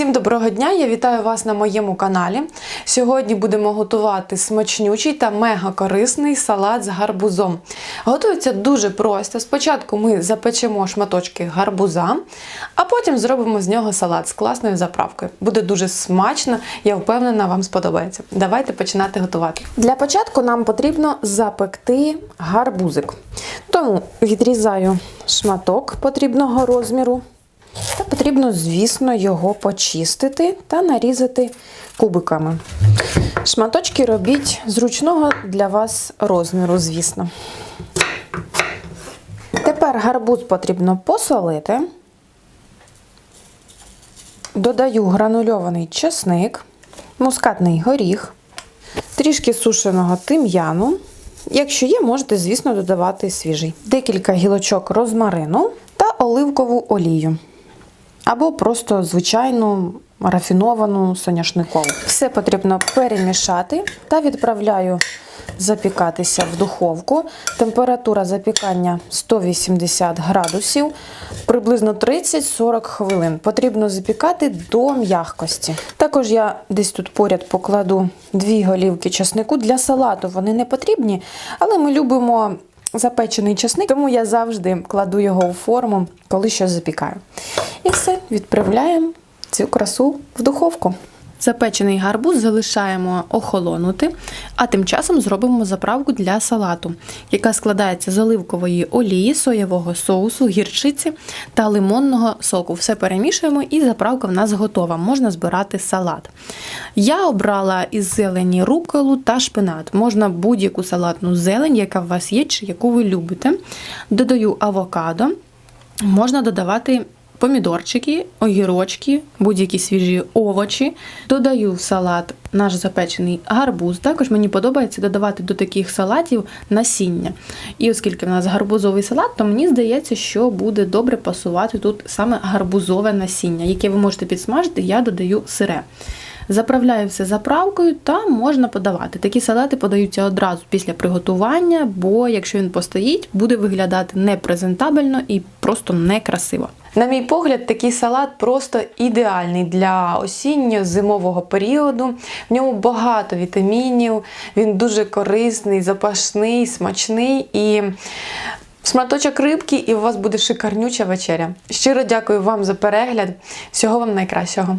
Всім доброго дня! Я вітаю вас на моєму каналі. Сьогодні будемо готувати смачнючий та мега корисний салат з гарбузом. Готується дуже просто. Спочатку ми запечемо шматочки гарбуза, а потім зробимо з нього салат з класною заправкою. Буде дуже смачно, я впевнена, вам сподобається. Давайте починати готувати. Для початку нам потрібно запекти гарбузик. Тому відрізаю шматок потрібного розміру. Та потрібно, звісно, його почистити та нарізати кубиками. Шматочки робіть зручного для вас розміру, звісно. Тепер гарбуз потрібно посолити. Додаю гранульований чесник, мускатний горіх, трішки сушеного тим'яну. Якщо є, можете, звісно, додавати свіжий. Декілька гілочок розмарину та оливкову олію або просто звичайну рафіновану соняшникову. Все потрібно перемішати та відправляю запікатися в духовку. Температура запікання 180 градусів, приблизно 30-40 хвилин. Потрібно запікати до м'якості. Також я десь тут поряд покладу дві голівки часнику. Для салату вони не потрібні, але ми любимо запечений часник, тому я завжди кладу його у форму, коли щось запікаю. І все, відправляємо цю красу в духовку. Запечений гарбуз залишаємо охолонути, а тим часом зробимо заправку для салату, яка складається з оливкової олії, соєвого соусу, гірчиці та лимонного соку. Все перемішуємо і заправка в нас готова. Можна збирати салат. Я обрала із зелені руколу та шпинат. Можна будь-яку салатну зелень, яка у вас є, чи яку ви любите. Додаю авокадо, можна додавати помідорчики, огірочки, будь-які свіжі овочі. Додаю в салат наш запечений гарбуз. Також мені подобається додавати до таких салатів насіння. І оскільки в нас гарбузовий салат, то мені здається, що буде добре пасувати тут саме гарбузове насіння, яке ви можете підсмажити, я додаю сире. Заправляю все заправкою та можна подавати. Такі салати подаються одразу після приготування, бо якщо він постоїть, буде виглядати непрезентабельно і просто некрасиво. На мій погляд, такий салат просто ідеальний для осінньо-зимового періоду. В ньому багато вітамінів, він дуже корисний, запашний, смачний і. Сматочок рибки, і у вас буде шикарнюча вечеря. Щиро дякую вам за перегляд. Всього вам найкращого.